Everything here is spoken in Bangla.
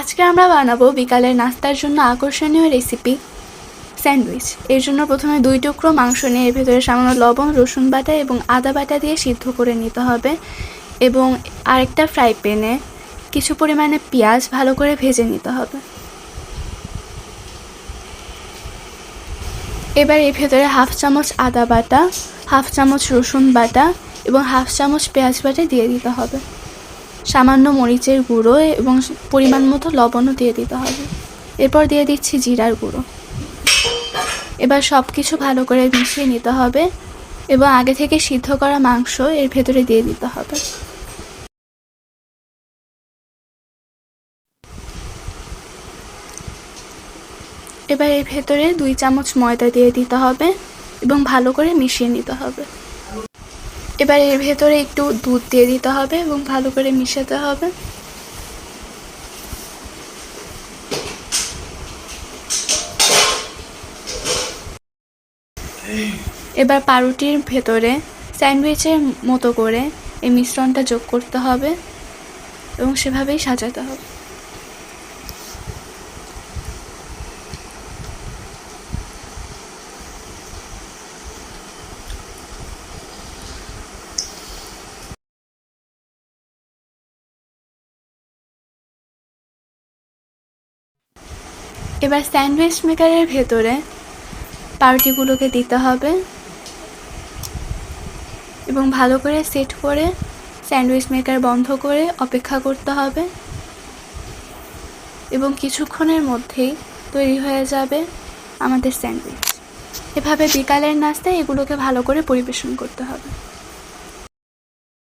আজকে আমরা বানাবো বিকালের নাস্তার জন্য আকর্ষণীয় রেসিপি স্যান্ডউইচ এর জন্য প্রথমে দুই টুকরো মাংস নিয়ে এর ভেতরে সামান্য লবণ, রসুন বাটা এবং আদা বাটা দিয়ে সিদ্ধ করে নিতে হবে এবং আরেকটা ফ্রাই প্যানে কিছু পরিমাণে পেঁয়াজ ভালো করে ভেজে নিতে হবে। এবার এর ভেতরে হাফ চামচ আদা বাটা, হাফ চামচ রসুন বাটা এবং হাফ চামচ পেঁয়াজ বাটা দিয়ে দিতে হবে। সামান্য মরিচের গুঁড়ো এবং পরিমাণ মতো লবণও দিয়ে দিতে হবে। এরপর দিয়ে দিচ্ছি জিরার গুঁড়ো। এবার সব কিছু ভালো করে মিশিয়ে নিতে হবে এবং আগে থেকে সিদ্ধ করা মাংস এর ভেতরে দিয়ে দিতে হবে। এবার এর ভেতরে দুই চামচ ময়দা দিয়ে দিতে হবে এবং ভালো করে মিশিয়ে নিতে হবে। এবার এর ভেতরে একটু দুধ দিয়ে দিতে হবে এবং ভালো করে মিশাতে হবে। এবার পাউরুটির ভেতরে স্যান্ডউইচের মতো করে এই মিশ্রণটা যোগ করতে হবে এবং সেভাবেই সাজাতে হবে। এবার স্যান্ডউইচ মেকারের ভেতরে পাউরুটিগুলোকে দিতে হবে এবং ভালো করে সেট করে স্যান্ডউইচ মেকার বন্ধ করে অপেক্ষা করতে হবে এবং কিছুক্ষণের মধ্যেই তৈরি হয়ে যাবে আমাদের স্যান্ডউইচ। এভাবে বিকালের নাস্তায় এগুলোকে ভালো করে পরিবেশন করতে হবে।